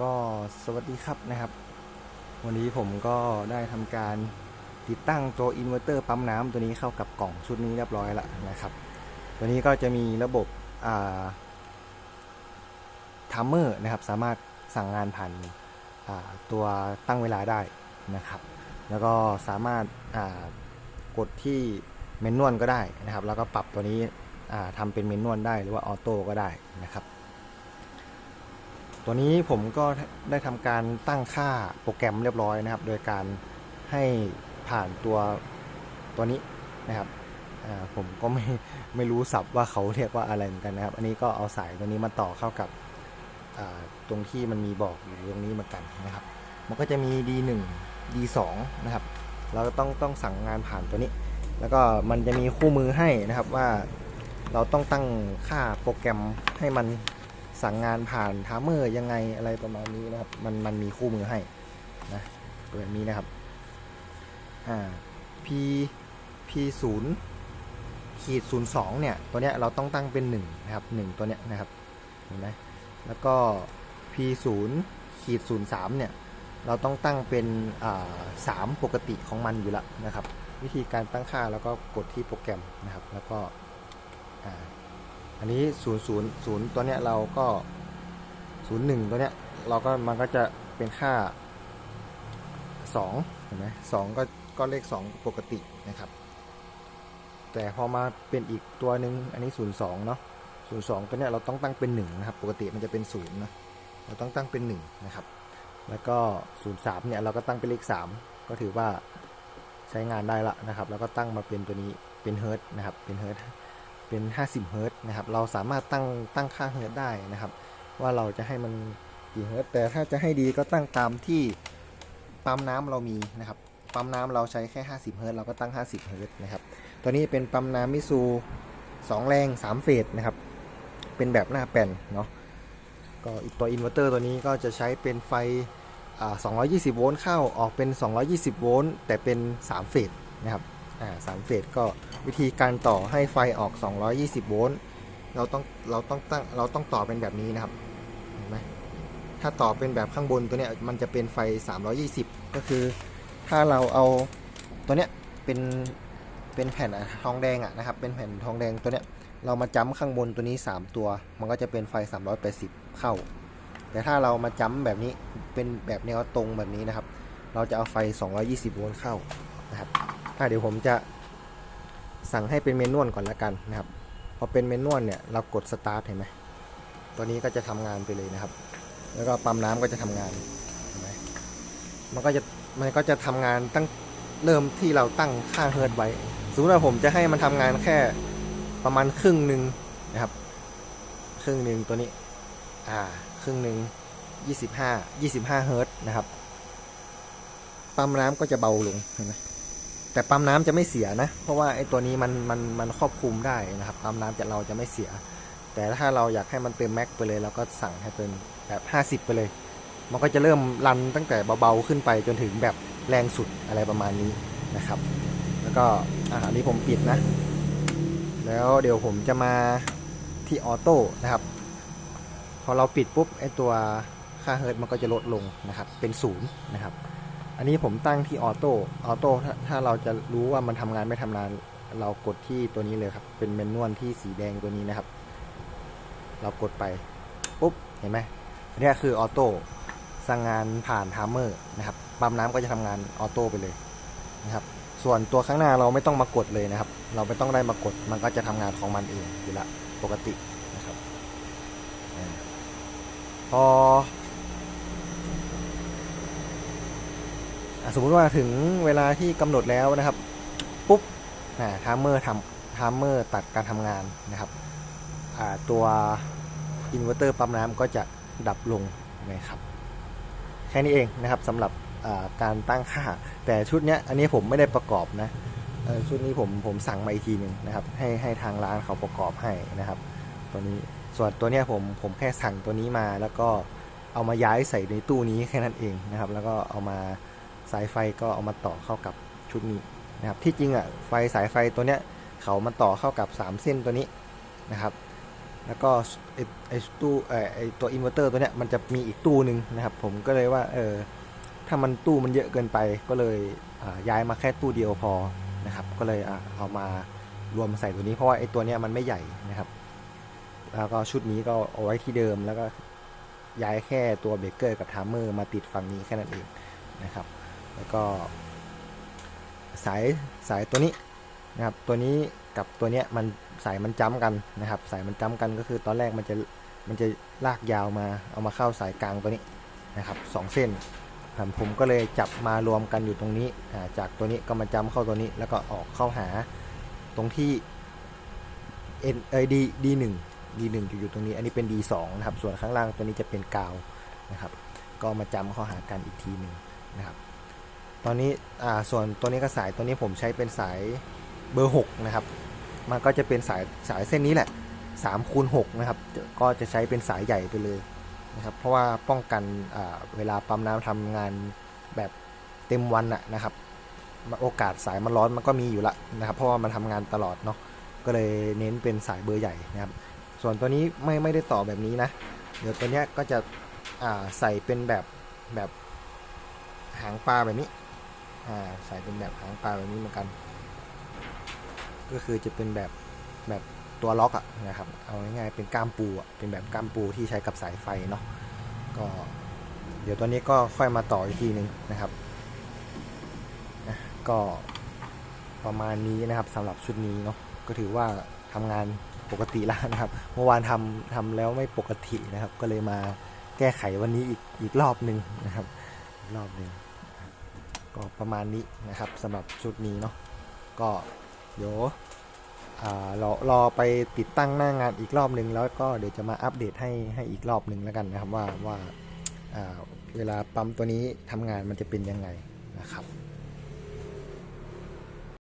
ก็สวัสดีครับนะครับ วันนี้ผมก็ได้ทำการติดตั้งตัวอินเวอร์เตอร์ปั๊มน้ำตัวนี้เข้ากับกล่องชุดนี้เรียบร้อยแล้วนะครับ ตัวนี้ก็จะมีระบบอ่าทัมเมอร์นะครับ สามารถสั่งงานผ่านอ่าตัวตั้งเวลาได้นะครับ แล้วก็สามารถอ่ากดที่เมนนวลก็ได้นะครับ แล้วก็ปรับตัวนี้อ่าทำเป็นเมนนวลได้หรือว่าออโต้ก็ได้นะครับ ตัวนี้ผมก็ได้ทำการตั้งค่าโปรแกรมเรียบร้อยนะครับ โดยการให้ผ่านตัวตัวนี้นะครับผมก็ไม่ไม่รู้ศัพท์ว่าเขาเรียกว่าอะไรเหมือนกันนะครับ อันนี้ก็เอาสายตัวนี้มาต่อเข้ากับตรงที่มันมีบอกอยู่ตรงนี้เหมือนกันนะครับ มันก็จะมี D1 D2 นะครับ เราก็ต้องต้องสั่งงานผ่านตัวนี้ แล้วก็มันจะมีคู่มือให้นะครับว่าเราต้องตั้งค่าโปรแกรมให้มัน สั่งงานผ่านทามเมอร์ยังไงอะไรประมาณนี้นะครับ มันมันมีคู่มือให้นะแบบนี้นะครับอ่า P P 0ขีด02เนี่ย ตัวเนี้ยเราต้องตั้งเป็น1นะครับ1ตัวเนี้ยนะครับเห็นไหมแล้วก็ P 0ขีด03เนี่ย เราต้องตั้งเป็นอ่าสามปกติของมันอยู่แล้วนะครับ วิธีการตั้งค่าแล้วก็กดที่โปรแกรมนะครับ แล้วก็อ่า อันนี้0 0 0ตัวเนี้ยเราก็01ตัวเนี้ยเราก็มันก็จะเป็นค่า2เห็นไหม2ก็ก็เลข2ปกตินะครับ แต่พอมาเป็นอีกตัวหนึ่งอันนี้02เนาะ02ตัวเนี้ยเราต้องตั้งเป็น1นะครับ ปกติมันจะเป็น0นะเราต้องตั้งเป็น1นะครับ แล้วก็03เนี่ยเราก็ตั้งเป็นเลข3ก็ถือว่าใช้งานได้ละนะครับ แล้วก็ตั้งมาเป็นตัวนี้เป็นเฮิร์ตนะครับ เป็นเฮิร์ต เป็น 50เฮิร์ตนะครับ เราสามารถตั้งตั้งค่าเฮิร์ตได้นะครับ ว่าเราจะให้มันกี่เฮิร์ตแต่ถ้าจะให้ดีก็ตั้งตามที่ปั๊มน้ำเรามีนะครับ ปั๊มน้ำเราใช้แค่ 50เฮิร์ตเราก็ตั้ง 50เฮิร์ตนะครับ ตัวนี้เป็นปั๊มน้ำมิซู2 แรง 3 เฟสนะครับ เป็นแบบหน้าแป่นเนาะ ก็อีกตัวอินเวอร์เตอร์ตัวนี้ก็จะใช้เป็นไฟ220 โวลต์เข้าออกเป็น 220 โวลต์แต่เป็น 3 เฟสนะครับ อ่าสามเฟสก็ วิธีการต่อให้ไฟออก 220 โวลต์เราต้องเราต้องตั้งเราต้องต่อเป็นแบบนี้นะครับเห็นไหมถ้าต่อเป็นแบบข้างบนตัวเนี้ยมันจะเป็นไฟ 320 ก็คือถ้าเราเอาตัวเนี้ยเป็นเป็นแผ่นทองแดงอะนะครับ เป็นแผ่นทองแดงตัวเนี้ยเรามาจ้ำข้างบนตัวนี้ 3 ตัว มันก็จะเป็นไฟ 380 เข้า แต่ถ้าเรามาจ้ำแบบนี้เป็นแบบแนวตรงแบบนี้นะครับ เราจะเอาไฟ 220 โวลต์เข้านะครับอะเดี๋ยวผมจะ สั่งให้เป็นเมนนวลก่อนละกันนะครับ พอเป็นเมนนวลเนี่ยเรากดสตาร์ทเห็นไหมตัวนี้ก็จะทำงานไปเลยนะครับ แล้วก็ปั๊มน้ำก็จะทำงานเห็นไหมมันก็จะมันก็จะทำงานตั้งเริ่มที่เราตั้งค่าเฮิร์ตไว้สมมติว่าผมจะให้มันทำงานแค่ประมาณครึ่งหนึ่งนะครับ ครึ่งหนึ่งตัวนี้ อ่า ครึ่งหนึ่งยี่สิบห้ายี่สิบห้าเฮิร์ตนะครับ ปั๊มน้ำก็จะเบาลงเห็นไหม แต่ปั๊มน้ำจะไม่เสียนะ เพราะว่าไอ้ตัวนี้มันมันมันครอบคลุมได้นะครับ ปั๊มน้ำจะเราจะไม่เสีย แต่ถ้าเราอยากให้มันเต็มแม็กไปเลยเราก็สั่งให้เป็นแบบห้าสิบไปเลย มันก็จะเริ่มรันตั้งแต่เบาๆขึ้นไปจนถึงแบบแรงสุดอะไรประมาณนี้นะครับ แล้วก็อ่าอันนี้ผมปิดนะ แล้วเดี๋ยวผมจะมาที่ออโต้นะครับพอเราปิดปุ๊บไอตัวค่าเฮิร์ตมันก็จะลดลงนะครับ เป็นศูนย์นะครับ อันนี้ผมตั้งที่ออโต้ออโต้ถ้าเราจะรู้ว่ามันทำงานไม่ทำงาน เรากดที่ตัวนี้เลยครับ เป็นเมนนวลที่สีแดงตัวนี้นะครับ เรากดไปปุ๊บเห็นไหมอันนี้คือออโต้สั่งงานผ่านไทม์เมอร์นะครับปั๊มน้ำก็จะทำงานออโต้ไปเลยนะครับ ส่วนตัวข้างหน้าเราไม่ต้องมากดเลยนะครับ เราไม่ต้องได้มากด มันก็จะทำงานของมันเองอยู่ละปกตินะครับอาพออะ สมมุติว่าถึงเวลาที่กำหนดแล้วนะครับ ปุ๊บทามเมอร์ทำทามเมอร์ตัดการทำงานนะครับตัวอินเวอร์เตอร์ปั๊มน้ำก็จะดับลงนะครับ แค่นี้เองนะครับสำหรับการตั้งค่า แต่ชุดเนี้ยอันนี้ผมไม่ได้ประกอบนะชุดนี้ผมผมสั่งมาอีกทีหนึ่งนะครับ ให้ให้ทางร้านเขาประกอบให้นะครับ ตัวนี้ส่วนตัวเนี้ยผมผมแค่สั่งตัวนี้มาแล้วก็เอามาย้ายใส่ในตู้นี้แค่นั้นเองนะครับ แล้วก็เอามา สายไฟก็เอามาต่อเข้ากับชุดนี้นะครับที่จริงอะไฟสายไฟตัวเนี้ยเขามาต่อเข้ากับ 3 เส้นตัวนี้นะครับแล้วก็ไอตู้ไอตัวอินเวอร์เตอร์ตัวเนี้ยมันจะมีอีกตู้หนึ่งนะครับ ผมก็เลยว่าเออถ้ามันตู้มันเยอะเกินไปก็เลยย้ายมาแค่ตู้เดียวพอนะครับ ก็เลยเอามารวมใส่ตัวนี้เพราะว่าไอตัวเนี้ยมันไม่ใหญ่นะครับ แล้วก็ชุดนี้ก็เอาไว้ที่เดิมแล้วก็ย้ายแค่ตัวเบรกเกอร์กับไทม์เมอร์มาติดฝั่งนี้แค่นั้นเองนะครับ แล้วก็สายสายตัวนี้นะครับ ตัวนี้กับตัวเนี้ยมันสายมันจ้ำกันนะครับ สายมันจ้ำกันก็คือตอนแรกมันจะมันจะลากยาวมาเอามาเข้าสายกลางตัวนี้นะครับสองเส้นผมผมก็เลยจับมารวมกันอยู่ตรงนี้จากตัวนี้ก็มาจ้ำเข้าตัวนี้ แล้วก็ออกเข้าหาตรงที่ N เอ้ย D D หนึ่ง D หนึ่งอยู่ตรงนี้อันนี้เป็น D สองนะครับ ส่วนข้างล่างตัวนี้จะเป็นกาวนะครับ ก็มาจำเข้าหากันอีกทีหนึ่งนะครับ ตอนนี้อ่าส่วนตัวนี้ก็สายตัวนี้ผมใช้เป็นสายเบอร์ 6 นะครับ มันก็จะเป็นสายสายเส้นนี้แหละ3คูณ6นะครับ ก็จะใช้เป็นสายใหญ่ไปเลยนะครับ เพราะว่าป้องกันเวลาปั๊มน้ำทำงานแบบเต็มวันอะนะครับโอกาสสายมันร้อนมันก็มีอยู่ละนะครับ เพราะว่ามันทำงานตลอดเนาะก็เลยเน้นเป็นสายเบอร์ใหญ่นะครับ ส่วนตัวนี้ไม่ไม่ได้ต่อแบบนี้นะ เดี๋ยวตัวเนี้ยก็จะใส่เป็นแบบแบบหางปลาแบบนี้ อ่าใส่เป็นแบบหางปลาแบบนี้เหมือนกัน ก็คือจะเป็นแบบแบบตัวล็อกอะนะครับ เอาง่ายๆเป็นก้ามปูอะเป็นแบบก้ามปูที่ใช้กับสายไฟเนาะ ก็เดี๋ยวตัวนี้ก็ค่อยมาต่ออีกทีหนึ่งนะครับอะก็ประมาณนี้นะครับสำหรับชุดนี้เนาะ ก็ถือว่าทำงานปกติแล้วนะครับ เมื่อวานทำทำแล้วไม่ปกตินะครับ ก็เลยมาแก้ไขวันนี้อีกอีกรอบหนึ่งนะครับ รอบหนึ่ง ก็ประมาณนี้นะครับสำหรับชุดนี้เนาะก็เดี๋ยวอ่รอรอไปติดตั้งหน้างานอีกรอบหนึ่งแล้วก็เดี๋ยวจะมาอัปเดตให้ให้อีกรอบหนึ่งแล้วกันนะครับว่าว่าอ่าเวลาปั๊มตัวนี้ทำงานมันจะเป็นยังไงนะครับ